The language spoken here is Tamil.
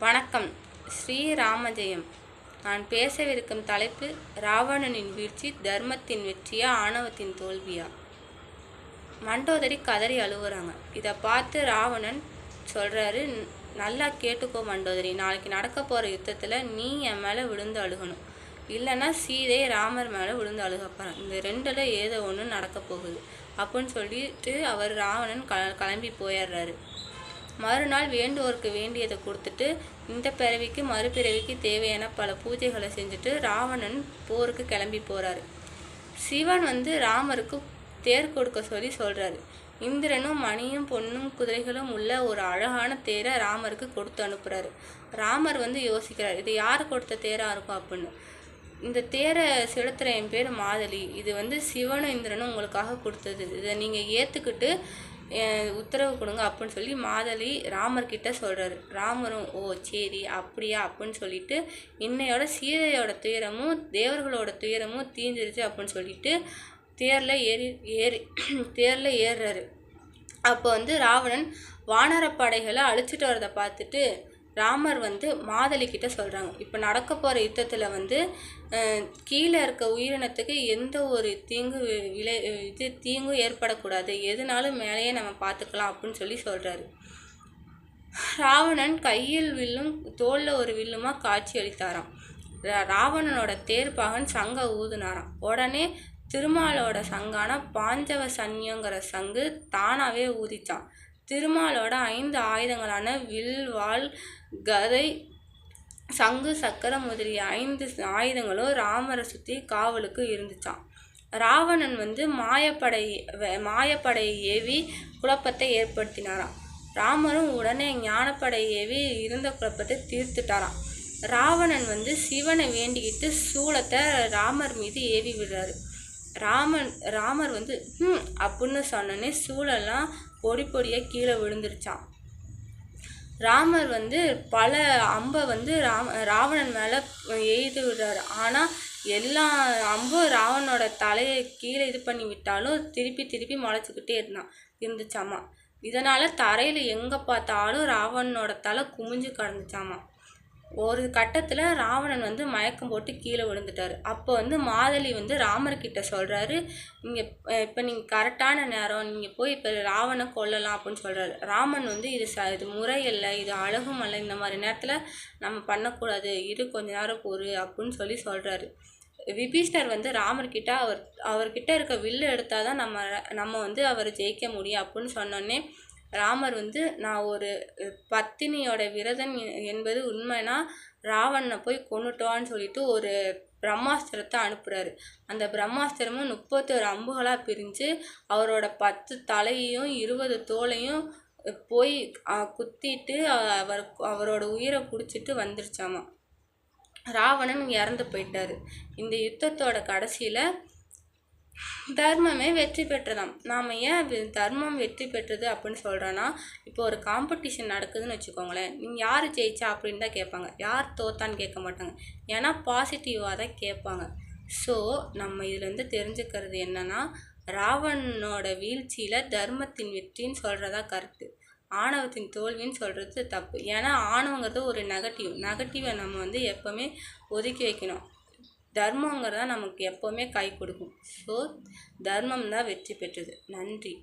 வணக்கம். ஸ்ரீராமஜெயம். நான் பேசவிருக்கும் தலைப்பு ராவணனின் வீழ்ச்சி தர்மத்தின் வெற்றியா ஆணவத்தின் தோல்வியா? மண்டோதரி கதறி அழுவுறாங்க. இதை பார்த்து ராவணன் சொல்கிறாரு நல்லா கேட்டுக்கோ மண்டோதரி நாளைக்கு நடக்க போகிற யுத்தத்தில் நீ என் மேலே விழுந்து அழுகணும். இல்லைன்னா சீதை ராமர் மேலே விழுந்து அழுகப்போகிறான் இந்த ரெண்டில் ஏதோ ஒன்று நடக்க போகுது. அப்படின்னு சொல்லிட்டு அவர் ராவணன் க கிளம்பி போயிடுறாரு. மறுநாள் வேண்டுவோருக்கு வேண்டியதை கொடுத்துட்டு இந்த பிறவிக்கு மறுபிறவிக்கு தேவையான பல பூஜைகளை செஞ்சுட்டு ராவணன் போருக்கு கிளம்பி போகிறாரு சிவன் வந்து ராமருக்கு தேர் கொடுக்க சொல்லி சொல்கிறாரு இந்திரனும் மணியும் பொண்ணும் குதிரைகளும் உள்ள ஒரு அழகான தேரை ராமருக்கு கொடுத்து அனுப்புகிறாரு ராமர் வந்து யோசிக்கிறார் இது யார் கொடுத்த தேராக இருக்கும் அப்படின்னு? இந்த தேரை செலுத்துகிற என் பேர் மாதலி. இது வந்து சிவனும் இந்திரனும் உங்களுக்காக கொடுத்தது. இதை நீங்கள் ஏற்றுக்கிட்டு உத்தரவு கொடுங்க அப்படின்னு சொல்லி மாதளி ராமர்கிட்ட சொல்கிறாரு ராமரும் ஓ சரி அப்படியா அப்படின்னு சொல்லிட்டு இன்னையோட சீதையோட துயரமும் தேவர்களோட துயரமும் தீஞ்சிருச்சு அப்படின்னு சொல்லிட்டு தேரில் ஏறி ஏறி தேரில் ஏறுறாரு. அப்போ வந்து ராவணன் வானரப்படைகளை அழிச்சிட்டு வரதை பார்த்துட்டு ராமர் வந்து மாதளி கிட்ட சொல்கிறாங்க இப்போ நடக்க போகிற யுத்தத்தில் வந்து கீழே இருக்க உயிரினத்துக்கு எந்த ஒரு தீங்கு விளை இது தீங்கும் ஏற்படக்கூடாது. எதுனாலும் மேலேயே நம்ம பார்த்துக்கலாம் அப்படின்னு சொல்லி சொல்கிறாரு ராவணன் கையில் வில்லும் தோளில் ஒரு வில்லுமாக காட்சி அளித்தாராம். ராவணனோட தேர்ப்பாகன் சங்க ஊதுனாராம். உடனே திருமாலோட சங்கான பாஞ்சவ சன்யங்கிற சங்கு தானாகவே ஊதிச்சான் திருமாலோட ஐந்து ஆயுதங்களான வில் வாள் கதை சங்கு சக்கரம் முதலிய ஐந்து ஆயுதங்களும் ராமரை சுற்றி காவலுக்கு இருந்துச்சான் ராவணன் வந்து மாயப்படை மாயப்படை ஏவி குழப்பத்தை ஏற்படுத்தினாராம். ராமரும் உடனே ஞானப்படை ஏவி இருந்த குழப்பத்தை தீர்த்துட்டாராம். ராவணன் வந்து சிவனை வேண்டிக்கிட்டு சூளத்தை ராமர் மீது ஏவி விடுறாரு. ராமன் ராமர் வந்து ம் அப்படின்னு சொன்னோன்னே சூழலாம் பொடி பொடியாக கீழே விழுந்துருச்சான் ராமர் வந்து பல அம்பை வந்து ராம ராவணன் மேலே எய்து விடுறாரு. ஆனால் எல்லா அம்பும் ராவனோட தலையை கீழே இது பண்ணி விட்டாலும் திருப்பி திருப்பி முளைச்சிக்கிட்டே இருந்தான் இருந்துச்சாமா. இதனால் தரையில் எங்கே பார்த்தாலும் ராவணனோட தலை குமிஞ்சு கிடந்துச்சாமா. ஒரு கட்டத்தில் ராவணன் வந்து மயக்கம் போட்டு கீழே விழுந்துட்டார். அப்போ வந்து மாதளி வந்து ராமர்கிட்ட சொல்கிறாரு நீங்கள் இப்போ நீங்கள் கரெக்டான நேரம் நீங்கள் போய் இப்போ ராவணை கொல்லலாம் அப்படின்னு சொல்கிறாரு ராமன் வந்து இது ச இது முறை இல்லை இது அழகும் அல்ல இந்த மாதிரி நேரத்தில் நம்ம பண்ணக்கூடாது இது கொஞ்ச நேரம் பொறு அப்படின்னு சொல்லி சொல்கிறாரு விபீஷ்ணர் வந்து ராமர்கிட்ட அவர் அவர்கிட்ட இருக்க வில்லு எடுத்தால் தான் நம்ம நம்ம வந்து அவர் ஜெயிக்க முடியும் அப்படின்னு சொன்னோன்னே ராமர் வந்து நான் ஒரு பத்தினியோட விரதன் என்பது உண்மைனா ராவணனை போய் கொண்டுட்டோன்னு சொல்லிட்டு ஒரு பிரம்மாஸ்திரத்தை அனுப்புகிறாரு அந்த பிரம்மாஸ்திரமும் முப்பத்தொரு அம்புகளாக பிரிஞ்சு அவரோட பத்து தலையையும் இருபது தோலையும் போய் குத்திட்டு அவர் அவரோட உயிரை பிடிச்சிட்டு வந்துருச்சாமா. ராவணன் இறந்து போயிட்டாரு. இந்த யுத்தத்தோட கடைசியில் தர்மமே வெற்றி பெற்றதாம். நாம் ஏன் தர்மம் வெற்றி பெற்றது அப்படின்னு சொல்கிறோன்னா இப்போ ஒரு காம்படிஷன் நடக்குதுன்னு வச்சுக்கோங்களேன். நீங்கள் யார் ஜெயிச்சா அப்படின்னு தான் கேட்பாங்க. யார் தோத்தான்னு கேட்க மாட்டாங்க. ஏன்னா பாசிட்டிவாக தான் கேட்பாங்க. ஸோ நம்ம இதுலேருந்து தெரிஞ்சுக்கிறது என்னென்னா ராவணனோட வீழ்ச்சியில் தர்மத்தின் வெற்றின்னு சொல்கிறதா கருத்து. ஆணவத்தின் தோல்வின்னு சொல்கிறது தப்பு. ஏன்னா ஆணவங்கிறது ஒரு நெகட்டிவ் நெகட்டிவை நம்ம வந்து எப்போவுமே ஒதுக்கி வைக்கணும். தர்மங்கிறது தான் நமக்கு எப்போவுமே கை கொடுக்கும். ஸோ தர்மம் தான் வெற்றி பெற்றது. நன்றி.